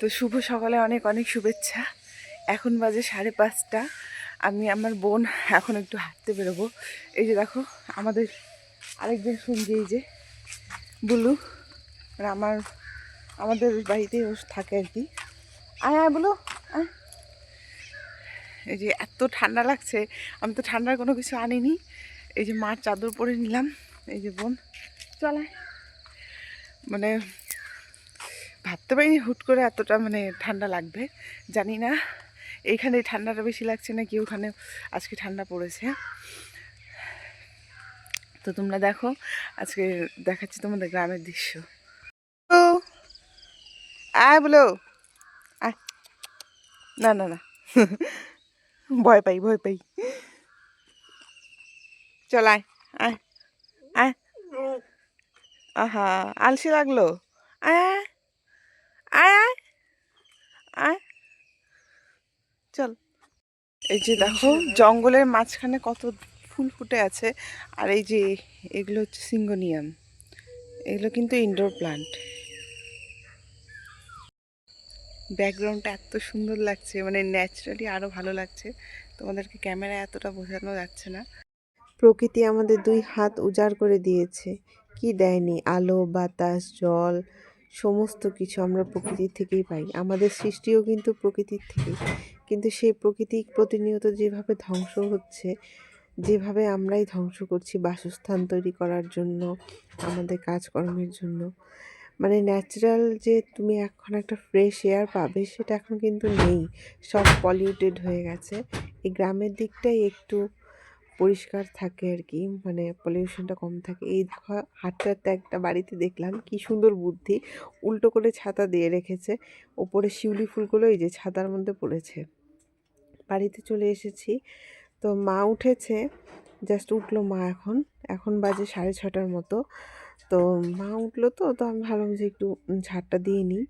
তো শুভ সকালে অনেক অনেক শুভেচ্ছা। এখন বাজে সাড়ে পাঁচটা। আমি আমার বোন এখন একটু হাঁটতে বেরোবো। এই যে দেখো, আমাদের আরেকজন সঙ্গী, এই যে বুলু। মানে আমার, আমাদের বাড়িতেই ও থাকে আর কি। আয় আয় বলো এই যে এত ঠান্ডা লাগছে, আমি তো ঠান্ডার কোনো কিছু আনিনি। এই যে মার চাদর পরে নিলাম, এই যে বোন। চলায় মানে ভাবতে পারিনি হুট করে এতটা মানে ঠান্ডা লাগবে, জানি না। এইখানে ঠান্ডাটা বেশি লাগছে নাকি ওখানে আজকে ঠান্ডা পড়েছে। তো তোমরা দেখো, আজকে দেখাচ্ছি তোমাদের গ্রামের দৃশ্য। আয় বলো। না না না। ভয় পাই ভয় পাই। চল আয় আয় আয়। আহা, আলসি লাগল। আয় আয় আয় চল। এই যে দেখো জঙ্গলের মাঝখানে কত ফুল ফুটে আছে। আর এই যে এগুলো হচ্ছে সিঙ্গোনিয়াম। এগুলো কিন্তু ইনডোর প্লান্ট ব্যাকগ্রাউন্ডটা এত সুন্দর লাগছে মানে ন্যাচারালি আরও ভালো লাগছে। তোমাদেরকে ক্যামেরায় এতটা বোঝানো যাচ্ছে না। প্রকৃতি আমাদের দুই হাত উজাড় করে দিয়েছে। কি দেয়নি? আলো বাতাস জল। সমস্ত কিছু আমরা প্রকৃতির থেকেই পাই। আমাদের সৃষ্টিও কিন্তু প্রকৃতির থেকেই। কিন্তু সেই প্রকৃতি প্রতিনিয়ত যেভাবে ধ্বংস হচ্ছে, যেভাবে আমরাই ধ্বংস করছি বাসস্থান তৈরি করার জন্য, আমাদের কাজকর্মের জন্য মানে ন্যাচারাল যে তুমি এখন একটা ফ্রেশ এয়ার পাবে সেটা এখন কিন্তু নেই। সব পলিউটেড হয়ে গেছে। এই গ্রামের দিকটাই একটু পরিষ্কার থাকে আর কি মানে পলিউশনটা কম থাকে। এই দেখো, হাঁটতে হাঁটতে একটা বাড়িতে দেখলাম, কি সুন্দর বুদ্ধি। উল্টো করে ছাতা দিয়ে রেখেছে, ওপরে শিউলি ফুলগুলো এই যে ছাতার মধ্যে পড়েছে। বাড়িতে চলে এসেছি, তো মা উঠেছে জাস্ট উঠল মা এখন এখন বাজে সাড়ে ছটার মতো। তো মা উঠল তো তো আমি ভাবলাম যে একটু ঝাড়টা দিয়ে নিই।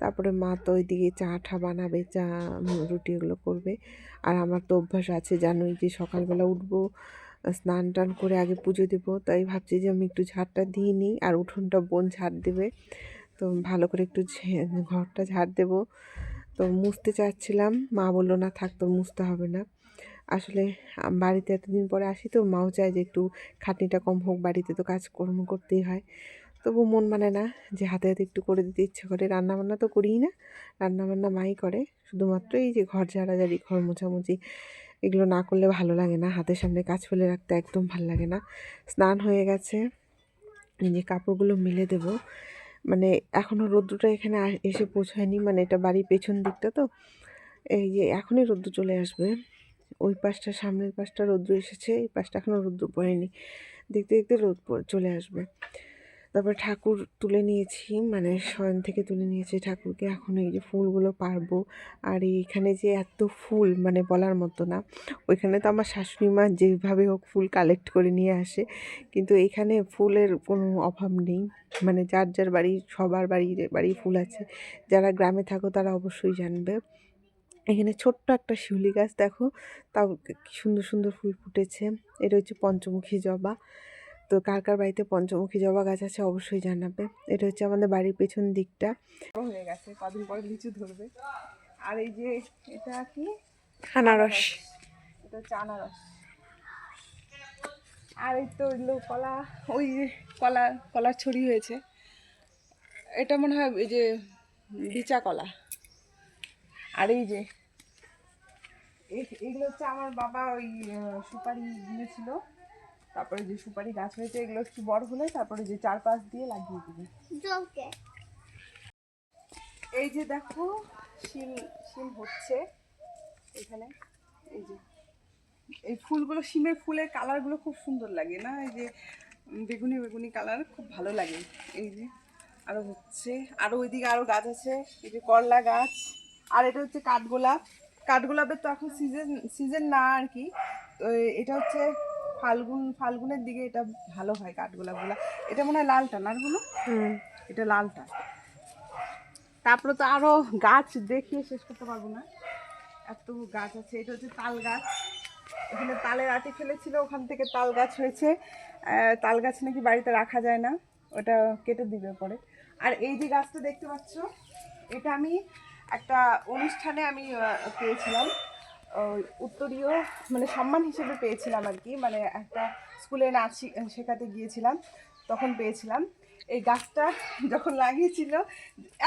তারপরে মা তো ওইদিকে চা ঠা বানাবে, চা রুটি এগুলো করবে। আর আমার তো অভ্যাস আছে, জানোই যে সকালবেলা উঠবো, স্নান টান করে আগে পুজো দেবো। তাই ভাবছি যে আমি একটু ঝাড়টা দিয়ে নিই আর উঠোনটা বোন ঝাড় দেবে। তো ভালো করে একটু ঘরটা ঝাড় দেবো। তো মুছতে চাচ্ছিলাম, মা বলল, না থাক, তোর মুছতে হবে না। আসলে বাড়িতে এতদিন পরে আসি তো, মাও চায় যে একটু খাটনিটা কম হোক, বাড়িতে তো কাজকর্ম করতেই হয়। তবু মন মানে না যে হাতে হাতে একটু করে দিতে ইচ্ছে করে। রান্নাবান্না তো করিই না, রান্নাবান্না মাই করে। শুধুমাত্র এই যে ঘর ঝাড়াঝাড়ি, ঘর মোছামুছি, এগুলো না করলে ভালো লাগে না। হাতের সামনে কাজ ফেলে রাখতে একদম ভালো লাগে না। স্নান হয়ে গেছে যে কাপড়গুলো মেলে দেব। মানে এখনও রোদ্দুরটা এখানে এসে পৌঁছায়নি মানে এটা বাড়ির পেছন দিকটা তো। এই যে এখনই রোদ্দুর চলে আসবে। ওই পাশটা, সামনের পাশটা রোদ্দুর এসেছে, এই পাশটা এখনও রোদ্দুর পড়েনি। দেখতে দেখতে রোদ চলে আসবে। তারপরে ঠাকুর তুলে নিয়েছি মানে শয়ন থেকে তুলে নিয়েছি ঠাকুরকে। এখন এই যে ফুলগুলো পারব, আর এইখানে যে এত ফুল মানে বলার মতো না, ওইখানে তো আমার শাশুড়ি মা যেভাবে হোক ফুল কালেক্ট করে নিয়ে আসে, কিন্তু এখানে ফুলের কোনো অভাব নেই। মানে যার যার বাড়ি, সবার বাড়ির বাড়ি ফুল আছে, যারা গ্রামে থাকো তারা অবশ্যই জানবে। এখানে ছোট্ট একটা শিউলি গাছ দেখো, তাও সুন্দর সুন্দর ফুল ফুটেছে। এটা হচ্ছে পঞ্চমুখী জবা। তো কার কার বাড়িতে পঞ্চমুখী জবা গাছ আছে অবশ্যই জানাবে। এটা হচ্ছে আমাদের বাড়ির পেছন দিকটা। হয়ে গেছে কদিন পরে লিচু ধরবে। আর এই যে এটা কি? আনারস এটা হচ্ছে আনারস আর এই তো কলা ওই কলা কলার ছড়ি হয়েছে। এটা মনে হয় এই যে বিচা কলা। আর এই যে এগুলো হচ্ছে আমার বাবা ওই সুপারি দিয়েছিল। তারপরে যে সুপারি গাছ হয়েছে এগুলো একটু বড় হলে তারপরে যে চারপাশ দিয়ে লাগিয়ে দেবে। এই যে দেখো শিম শিম হচ্ছে এখানে। এই যে এই ফুলগুলো শিমের ফুলের কালারগুলো খুব সুন্দর লাগে না? এই যে বেগুনি বেগুনি কালার খুব ভালো লাগে। এই যে আরও হচ্ছে আরও ওইদিকে আরও গাছ আছে এই যে করলা গাছ। আর এটা হচ্ছে কাঠগোলাপ। কাঠগোলাপের তো এখন সিজন সিজন না আর কি। তো এটা হচ্ছে ফাল্গুন ফাল্গুনের দিকে এটা ভালো হয় কাঠগোলাপগুলো এটা মনে হয় লালটা হুম। এটা লালটা। তারপরে তো আরও গাছ দেখিয়ে শেষ করতে পারব না। এত গাছ আছে। এটা হচ্ছে তাল গাছ। এখানে তালের আটি ফেলেছিল ওখান থেকে তাল গাছ হয়েছে। তাল গাছ নাকি বাড়িতে রাখা যায় না। ওটা কেটে দিবে পরে। আর এই যে গাছটা দেখতে পাচ্ছ এটা আমি একটা অনুষ্ঠানে আমি পেয়েছিলাম। উত্তরীয় মানে সম্মান হিসেবে পেয়েছিলাম আর কি। মানে একটা স্কুলে নাচ শেখাতে গিয়েছিলাম, তখন পেয়েছিলাম। এই গাছটা যখন লাগিয়েছিল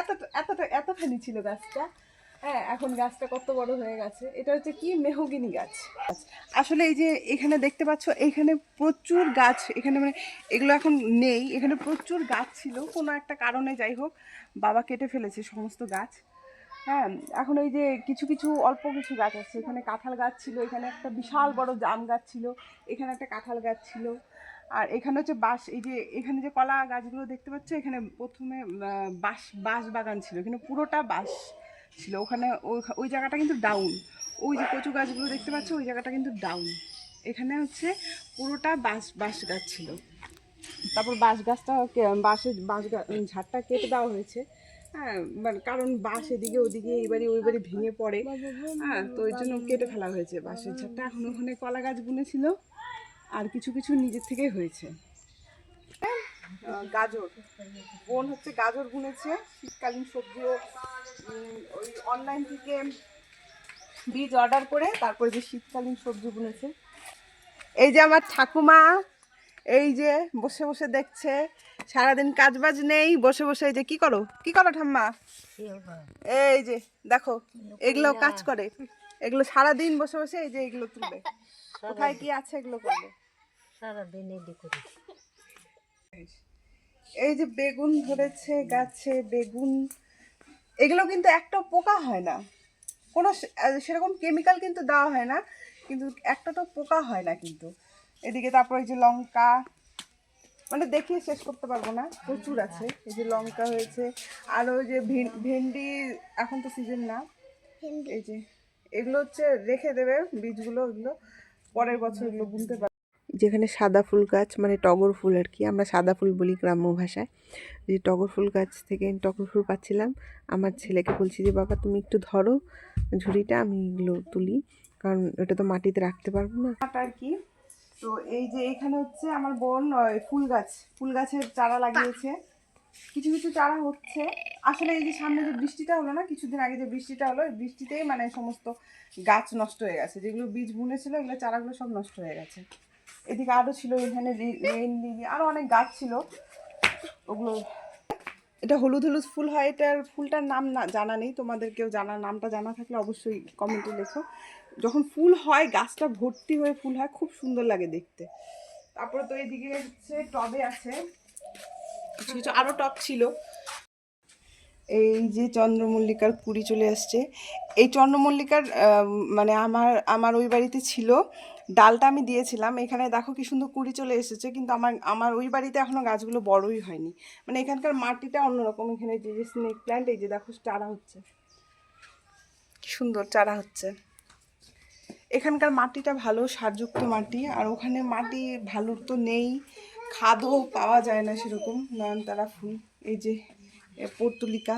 এতটা এতটা এতখানি ছিল গাছটা। হ্যাঁ এখন গাছটা কত বড় হয়ে গেছে। এটা হচ্ছে কি? মেহগিনি গাছ। আসলে এই যে এখানে দেখতে পাচ্ছ, এখানে প্রচুর গাছ, এখানে মানে এগুলো এখন নেই। এখানে প্রচুর গাছ ছিল। কোনো একটা কারণে যাই হোক, বাবা কেটে ফেলেছে সমস্ত গাছ। হ্যাঁ এখন এই যে কিছু কিছু, অল্প কিছু গাছ আছে। এখানে কাঁঠাল গাছ ছিল, এখানে একটা বিশাল বড় জাম গাছ ছিল, এখানে একটা কাঁঠাল গাছ ছিল। আর এখানে হচ্ছে বাঁশ, এই যে এখানে যে কলা গাছগুলো দেখতে পাচ্ছ, এখানে প্রথমে বাঁশ বাঁশ বাগান ছিল। এখানে পুরোটা বাঁশ ছিল। ওখানে ওই- ওই জায়গাটা কিন্তু ডাউন ওই যে কচু গাছগুলো দেখতে পাচ্ছ, ওই জায়গাটা কিন্তু ডাউন এখানে হচ্ছে পুরোটা বাঁশ বাঁশ গাছ ছিল। তারপর বাঁশ গাছটা বাঁশের, বাঁশ ঝাড়টা কেটে দেওয়া হয়েছে। হ্যাঁ মানে কারণ বাঁশ এদিকে ওদিকে এই বাড়ি ওই বাড়ি ভেঙে পড়ে। হ্যাঁ তো ওই জন্য কেটে ফেলা হয়েছে বাঁশের ঝাড়টা এখন ওখানে কলা গাছ বুনেছিল আর কিছু কিছু নিজের থেকেই হয়েছে। গাজর। বোন হচ্ছে গাজর বুনেছে, শীতকালীন সবজিও ওই অনলাইন থেকে বীজ অর্ডার করে, তারপরে যে শীতকালীন সবজি বুনেছে। এই যে আমার ঠাকুমা, এই যে বসে বসে দেখছে সারাদিন কাজ বাজ নেই বসে বসে এই যে কি করো? কি করো ঠাম্মা? এই যে দেখো এগুলো কাজ করে। এগুলো সারাদিন বসে বসে এই যে এগুলো তুলবে। কোথায় কি আছে এগুলো করবে? সারাদিন এই যে বেগুন ধরেছে গাছে বেগুন। এগুলো কিন্তু একটা পোকা হয় না। কোনো সেরকম কেমিক্যাল কিন্তু দেওয়া হয় না কিন্তু একটা তো পোকা হয় না কিন্তু। এদিকে তারপর এই যে লঙ্কা মানে দেখিয়ে শেষ করতে পারব না প্রচুর আছে। এই যে লঙ্কা হয়েছে আর ওই যে ভেন- ভেন্ডি এখন তো সিজন না। এই যে এগুলো হচ্ছে রেখে দেবে বীজগুলো ওগুলো পরের বছর এগুলো বুনতে পারবে। যেখানে সাদা ফুল গাছ মানে টগর ফুল আর কি আমরা সাদা ফুল বলি গ্রাম্য ভাষায়। যে টগর ফুল গাছ থেকে আমি টগর ফুল পাচ্ছিলাম। আমার ছেলেকে বলছি যে বাবা তুমি একটু ধরো ঝুড়িটা আমি এগুলো তুলি। কারণ ওটা তো মাটিতে রাখতে পারব না। আর কি তো এই যে এখানে হচ্ছে আমার বোন ফুল গাছ, ফুল গাছের চারা লাগিয়েছে। কিছু কিছু চারা হচ্ছে। আসলে এই যে সামনে যে বৃষ্টিটা হলো না, কিছুদিন আগে যে বৃষ্টিটা হলো বৃষ্টিতেই মানে সমস্ত গাছ নষ্ট হয়ে গেছে। যেগুলো বীজ বুনেছিল এগুলো চারাগুলো সব নষ্ট হয়ে গেছে। এদিকে আরও ছিল এখানে রেইন লিলি আরও অনেক গাছ ছিল। ওগুলো এটা হলুদ হলুদ ফুল হয়। এটার ফুলটার নাম না, জানা নেই। তোমাদের কেউ জানা নামটা জানা থাকলে অবশ্যই কমেন্টে লেখো। যখন ফুল হয়, গাছটা ভর্তি হয়ে ফুল হয়, খুব সুন্দর লাগে দেখতে। তারপরে তো এদিকে হচ্ছে টবে আছে। কিছু কিছু আরও টব ছিল। এই যে চন্দ্রমল্লিকার কুড়ি চলে আসছে। এই চন্দ্রমল্লিকার মানে আমার আমার ওই বাড়িতে ছিল। ডালটা আমি দিয়েছিলাম। এখানে দেখো কি সুন্দর কুড়ি চলে এসেছে, কিন্তু আমার আমার ওই বাড়িতে এখনও গাছগুলো বড়ই হয়নি। মানে এখানকার মাটিটা অন্যরকম। এখানে যে যে স্নেক প্ল্যান্ট এই যে দেখো চারা হচ্ছে। সুন্দর চারা হচ্ছে। এখানকার মাটিটা ভালো, সারযুক্ত মাটি, আর ওখানে মাটি ভালো তো নেই, খাদও পাওয়া যায় না সেরকম, নয়নতারা ফুল, এই যে পর্তুলিকা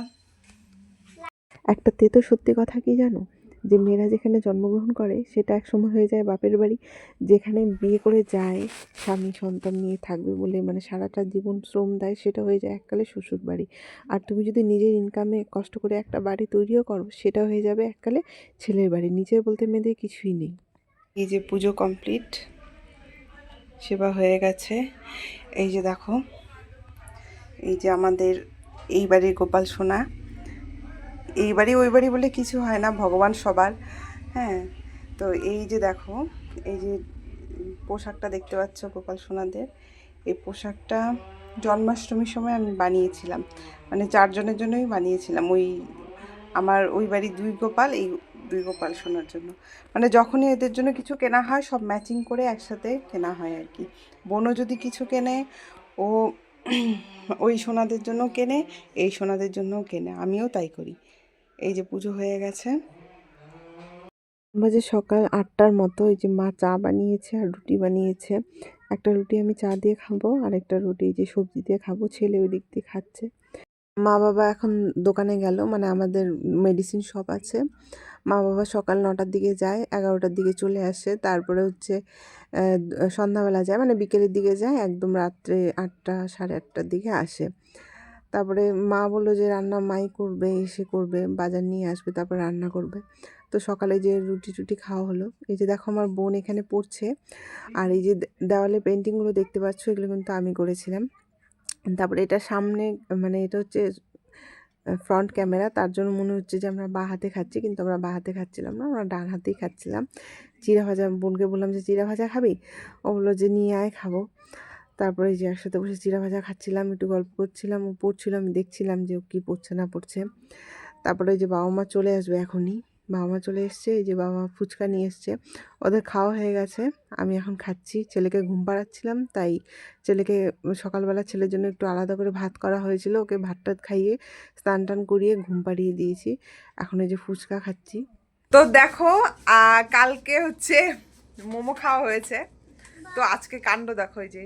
একটা তে তো সত্যি কথা কি জানো? যে মেয়েরা যেখানে জন্মগ্রহণ করে, সেটা এক সময় হয়ে যায় বাপের বাড়ি, যেখানে বিয়ে করে যায়, স্বামী সন্তান নিয়ে থাকবে বলে মানে সারাটা জীবন শ্রম দেয়, সেটা হয়ে যায় এককালে শ্বশুর বাড়ি। আর তুমি যদি নিজের ইনকামে কষ্ট করে একটা বাড়ি তৈরিও করো, সেটা হয়ে যাবে এককালে ছেলের বাড়ি। নিজের বলতে মেয়েদের কিছুই নেই। এই যে পুজো কমপ্লিট সেবা হয়ে গেছে। এই যে দেখো, এই যে আমাদের এই বাড়ির গোপাল সোনা। এই বাড়ি ওই বাড়ি বলে কিছু হয় না, ভগবান সবার। হ্যাঁ তো এই যে দেখো, এই যে পোশাকটা দেখতে পাচ্ছ গোপাল সোনাদের, এই পোশাকটা জন্মাষ্টমীর সময় আমি বানিয়েছিলাম। মানে চারজনের জন্যই বানিয়েছিলাম। ওই আমার ওই বাড়ি দুই গোপাল, এই দুই গোপাল সোনার জন্য। মানে যখনই এদের জন্য কিছু কেনা হয়, সব ম্যাচিং করে একসাথে কেনা হয় আর কি। বোনও যদি কিছু কেনে, ও ওই সোনাদের জন্য কেনে, এই সোনাদের জন্যও কেনে। আমিও তাই করি। এই যে পুজো হয়ে গেছে। বাজে সকাল আটটার মতো, এই যে মা চা বানিয়েছে আর রুটি বানিয়েছে। একটা রুটি আমি চা দিয়ে খাব, আর একটা রুটি যে সবজি দিয়ে খাব, ছেলে ওই দিক দিয়ে খাচ্ছে। মা বাবা এখন দোকানে গেল মানে আমাদের মেডিসিন শপ আছে। মা বাবা সকাল নটার দিকে যায়, এগারোটার দিকে চলে আসে, তারপরে হচ্ছে সন্ধ্যাবেলা যায় মানে বিকেলের দিকে যায়, একদম রাত্রে আটটা, সাড়ে আটটার দিকে আসে। তারপরে মা বলল যে, রান্না মাই করবে, এসে করবে, বাজার নিয়ে আসবে, তারপর রান্না করবে। তো সকালে যে রুটি টুটি খাওয়া হলো, এই যে দেখো আমার বোন এখানে পড়ছে। আর এই যে দেওয়ালে পেন্টিংগুলো দেখতে পাচ্ছ, এগুলো কিন্তু আমি করেছিলাম। তারপরে এটা সামনে মানে এটা হচ্ছে ফ্রন্ট ক্যামেরা, তার জন্য মনে হচ্ছে যে আমরা বাঁ হাতে খাচ্ছি, কিন্তু আমরা বাঁ হাতে খাচ্ছিলাম না, আমরা ডান হাতেই খাচ্ছিলাম। চিরা ভাজা, বোনকে বললাম যে চিরা ভাজা খাবি? ও বলল যে, নিয়ে আয়, খাব। তারপরে যে একসাথে বসে চিড়া ভাজা খাচ্ছিলাম, একটু গল্প করছিলাম, ও পড়ছিল, আমি দেখছিলাম যে ও কী পড়ছে, না পড়ছে। তারপরে যে বাবা মা চলে আসবে এখনই। বাবা মা চলে এসছে, এই যে বাবা মা ফুচকা নিয়ে এসছে। ওদের খাওয়া হয়ে গেছে, আমি এখন খাচ্ছি। ছেলেকে ঘুম পাড়াচ্ছিলাম, তাই ছেলেকে সকালবেলা ছেলের জন্য একটু আলাদা করে ভাত করা হয়েছিল। ওকে ভাত টাত খাইয়ে স্নান টান করিয়ে ঘুম পাড়িয়ে দিয়েছি। এখন এই যে ফুচকা খাচ্ছি। তো দেখো কালকে হচ্ছে মোমো খাওয়া হয়েছে। তো আজকে কাণ্ড দেখো এই যে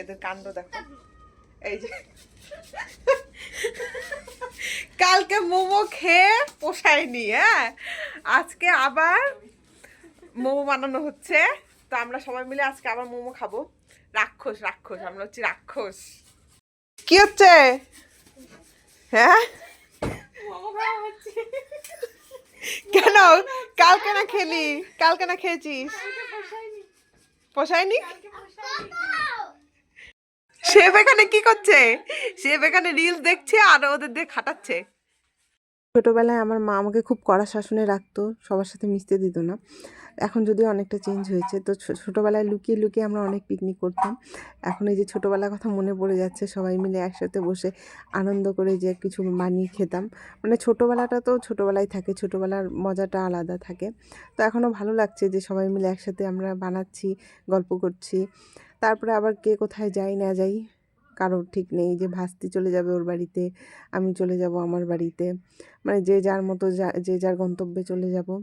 এদের কাণ্ড দেখো। এই যে। কালকে মোমো খেয়ে পোষায়নি হ্যাঁ? আজকে আবার মোমো বানানো হচ্ছে। তো আমরা সবাই মিলে আজকে আবার মোমো খাব। রাক্ষস রাক্ষস আমরা হচ্ছি রাক্ষস। কি হচ্ছে? হ্যাঁ? কেন? কালকে না খেলি? কালকে না খেয়েছিস? পোষায়নি শেফ এখানে কি করছে? শেফ এখানে রিলস দেখছে আর ওদের দিয়ে খাটাচ্ছে। ছোটোবেলায় আমার মা আমাকে খুব কড়া শাসনে রাখতো সবার সাথে মিশতে দিত না। এখন যদিও অনেকটা চেঞ্জ হয়েছে, তো ছোটোবেলায় লুকিয়ে লুকিয়ে আমরা অনেক পিকনিক করতাম। এখন এই যে ছোটোবেলার কথা মনে পড়ে যাচ্ছে, সবাই মিলে একসাথে বসে আনন্দ করে যে কিছু বানিয়ে খেতাম। মানে ছোটোবেলাটা তো ছোটোবেলায় থাকে, ছোটোবেলার মজাটা আলাদা থাকে। তো এখনও ভালো লাগছে যে সবাই মিলে একসাথে আমরা বানাচ্ছি, গল্প করছি। তারপরে আবার কে কোথায় যাই না যাই, কারোর ঠিক নেই যে ভাস্তি চলে যাবে ওর বাড়িতে, আমি চলে যাব আমার বাড়িতে। মানে যে যার মতো যা- যে যার গন্তব্যে চলে যাব।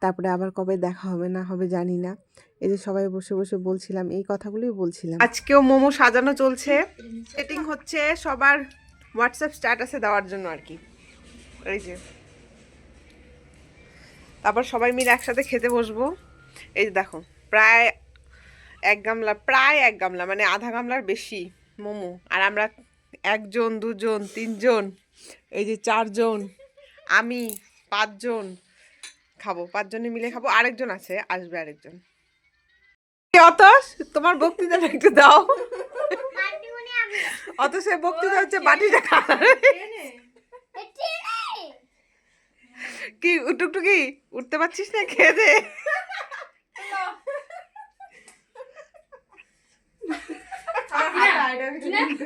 তারপরে আবার কবে দেখা হবে না হবে জানি না। এই যে সবাই বসে বসে বলছিলাম, এই কথাগুলোই বলছিলাম। আজকেও মোমো সাজানো চলছে। সেটিং হচ্ছে সবার হোয়াটসঅ্যাপ স্ট্যাটাসে দেওয়ার জন্য আর কি। এই যে। তারপর সবাই মিলে একসাথে খেতে বসবো। এই যে দেখো, প্রায় এক গামলা, প্রায় এক গামলা মানে আধা গামলার বেশি মোমো। আর আমরা একজন, দুজন, তিনজন, এই যে চারজন, আমি, পাঁচজন খাব পাঁচজনে মিলে খাব আরেকজন আছে আসবে আরেকজন। অত তোমার বক্তৃতাটা একটু দাও। অত সে বক্তৃতা হচ্ছে বাটিটা খাওয়া কি উটুকটুকি উঠতে পারছিস না খেয়ে দে